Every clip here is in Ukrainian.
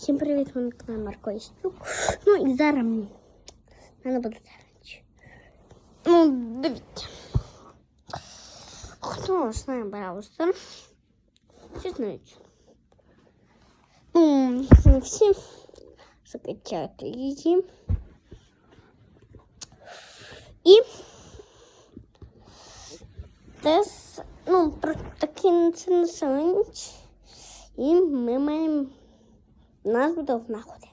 Всім привіт, мене канал Марко Існюк. Ну і зараз в мене буде зараз. Ну, дивіться. Хто знає Браустер? Всі знають. Ну, не всі закачати її. І теж, ну, про такі це населення. І ми маємо нас буде одна година.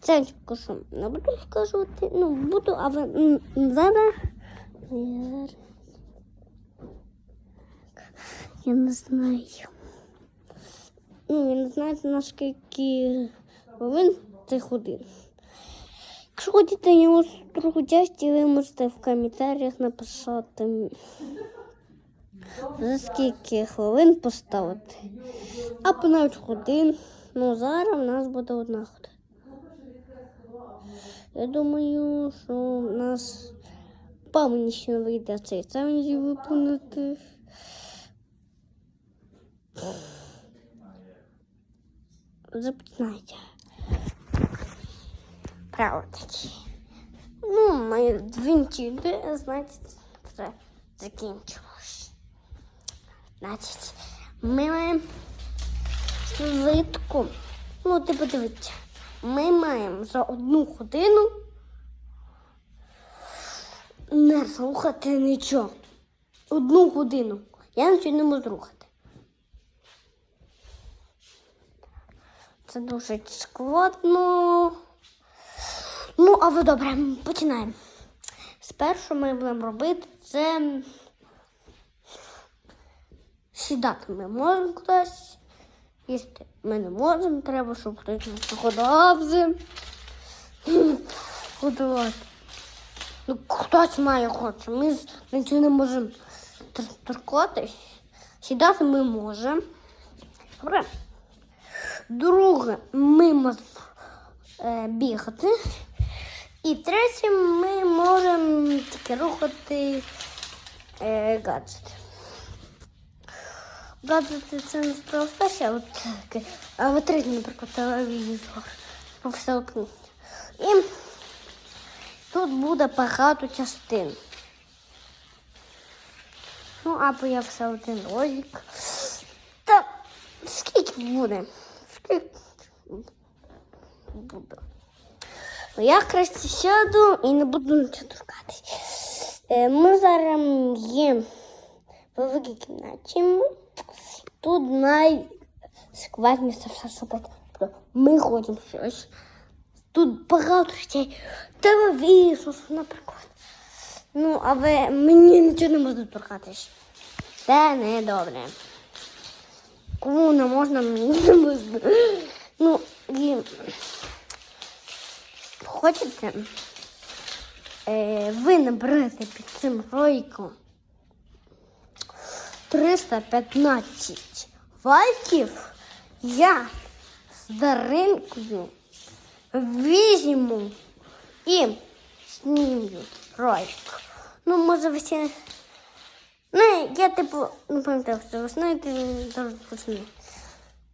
Це що не буду скажувати. Ну, буду, але зараз. Я не знаю. Ну, я не знаю, наскільки хвилин це годин. Якщо хочете його часть, ви можете в коментарях написати, за скільки хвилин поставити. Або навіть годин. Ну, зараз у нас буде одна година. Я думаю, що у нас не вийде цей челендж виконати. Запитайте. Право таки. Ну, мої двінчі, значить, це закінчилось. Значить, ми маємо швидко. Ну, ти подивіться. Ми маємо за одну годину не слухати нічого. Одну годину. Я нічого не можу рухати. Це дуже складно. Ну, але добре, починаємо. Спершу ми будемо робити це сідати ми можемо кудись. Їсти ми не можемо, треба, щоб хтось нас годував. Годувати. Ну, хтось має хоче. Ми нічого не можемо торкатись. Сідати ми можемо. Добре. Друге, ми можемо е, бігати. І третє, ми можемо тільки рухати е, гаджети. Гаджети це не просто, а от а витрити, наприклад, телевізор, все окно. І тут буде багато частин. Ну, або я все один логік. Та скільки буде? Скільки буде? Ну, я краще сяду і не буду нічого торкати. Е, Ми зараз є в великій кімнаті. Тут найскладніше все шукати. Ми ходимо щось. Тут багато речей. Телевізор, наприклад. Ну, але мені нічого не можна торкатись. Це не добре. Кому не можна, мені не можна. Ну, і хочете е, ви наберете під цим роликом 315 лайків, я з Даринкою візьму і знімлю ролик. Ну, може, ще... Ну, я, типу, не пам'ятаю, що знаєте, дуже почну.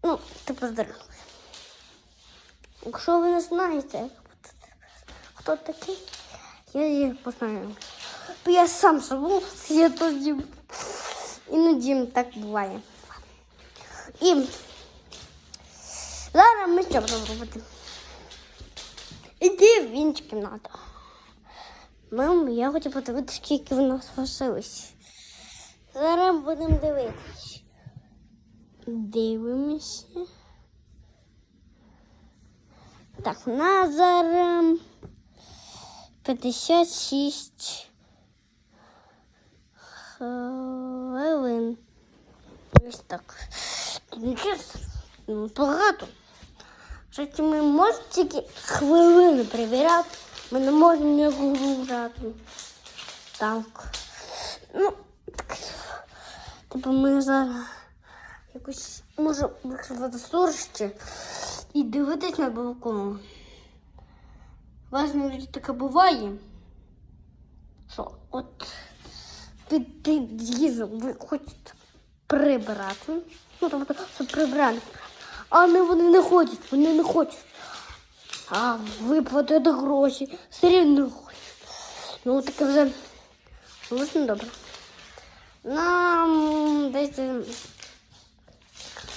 Ну, типу, з. Якщо ви не знаєте, хто такий, я їх познаю. Я сам забув, я тоді іноді так буває. І зараз ми що будемо робити? Іди в іншу кімнату. Мам, я хочу подивитися, скільки в нас лишилось. Зараз будемо дивитись. Дивимося. Так, у нас зараз 56 хвилин. Ось так. Багато. Що ми можемо тільки хвилини перевіряти. Ми не можемо ніякого грати. Так. Ну, так. Типу ми зараз якось може викривати сторожче і дивитись на балкон. У вас навіть таке буває, що от під під'їздом ви хочете прибирати, ну тобто, щоб А не вони не хочуть, вони не хочуть. А виплатити гроші все рівно хочуть. Ну таке вже дуже добре. Нам десь е,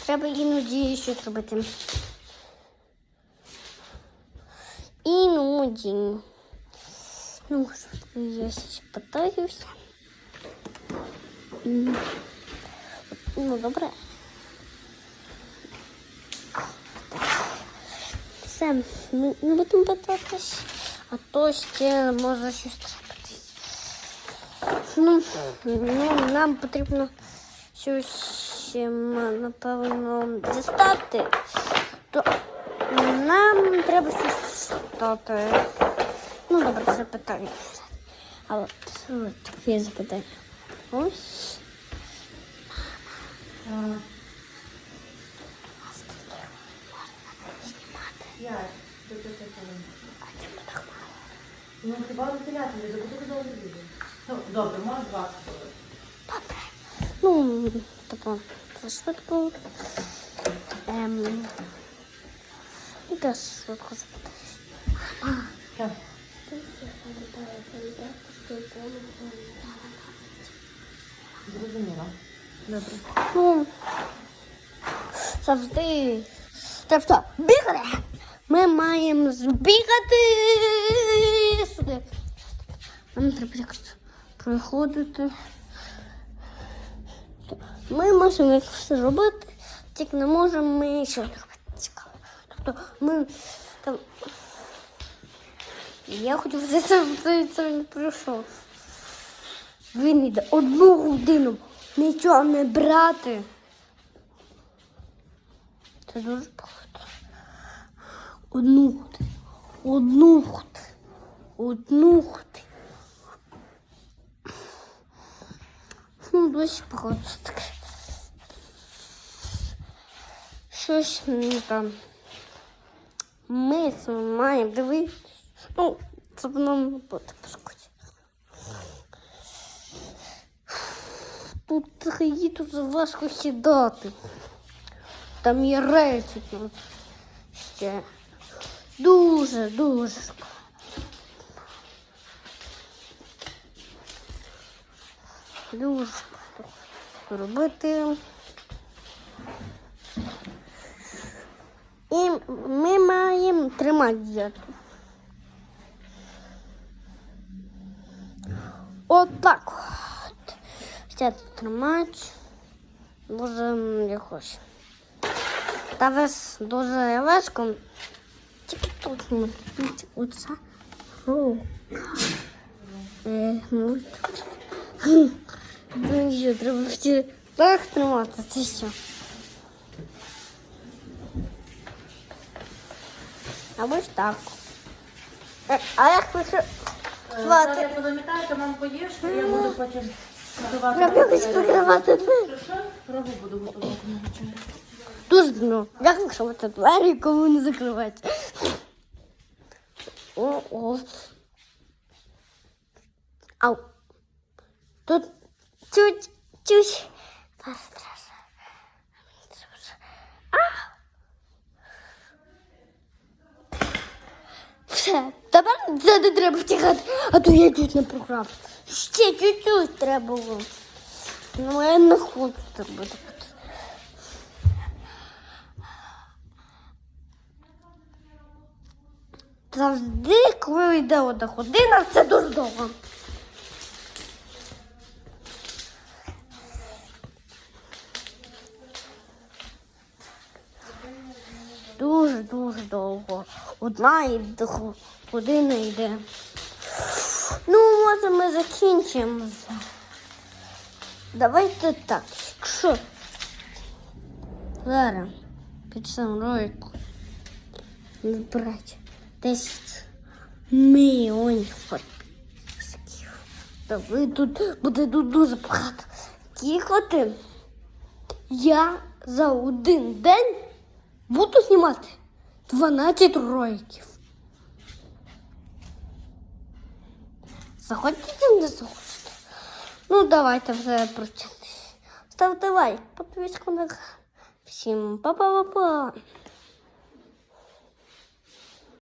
треба іноді щось робити. Іноді. Ну, я ще питаюся. Ну, добре. Все, ми не будемо питатись, а то ще може щось трапитись. Ну, ну, нам потрібно щось, напевно, дістати. То нам треба щось дістати. Ну, добре, це питання. А от, от таке запитання. Ось. П'ять. Ти ти ти коли? Ну, хіба вентилятор, за куди довго буде? Ну, добре, може 20 хвилин. Ну, тобто, це швидко. Ем, і теж швидко запитаєш. Так. Зрозуміло. Добре. Ну, завжди. Тобто, бігати. Ми маємо збігати сюди. Нам треба якось приходити. Ми можемо якось робити, тільки не можемо ми щось робити цікаво. Тобто ми там. Я хочу вже це, це, це не пройшов. Він йде одну годину нічого не брати. Це дуже багато. Одну. Одну. Одну. Ну, досі багато таке. Щось м, там. Ми з вами маємо дивитися. Ну, це воно не буде Тут її дуже важко сідати. Там є речі там ще. Дуже, дуже. Дуже робити. І ми маємо тримати діяту. Отак от. Все тримати. Дуже якось. Та весь дуже важко. Тільки тут оце. Е, що, треба всі так тримати, це що? Або ж так. Е, А як ви що? Зараз я подомітаю, то мам поїш, то я буду потім якось прикривати. Що, що? Рагу буду готувати. Дуже ну, як закривати двері, кому не закривати. О, о. Ау. Тут чуть, чуть. Все, тепер це не треба втікати, а то я чуть не програв. Ще чуть-чуть треба було. Ну, я не хочу так. Завжди, коли йде одна година, це дуже довго. Дуже дуже довго. Одна година йде. Може, ми закінчимо. Давайте так. Якщо зараз під роликом набрати 10 мільйонів підписків, то ви тут буде дуже багато кіхоти. Я за один день буду знімати 12 роликів. Заходьте чи не захочете. Ну, давайте вже прочитати. Ставте лайк, підписку на канал. Всім па-па-па-па!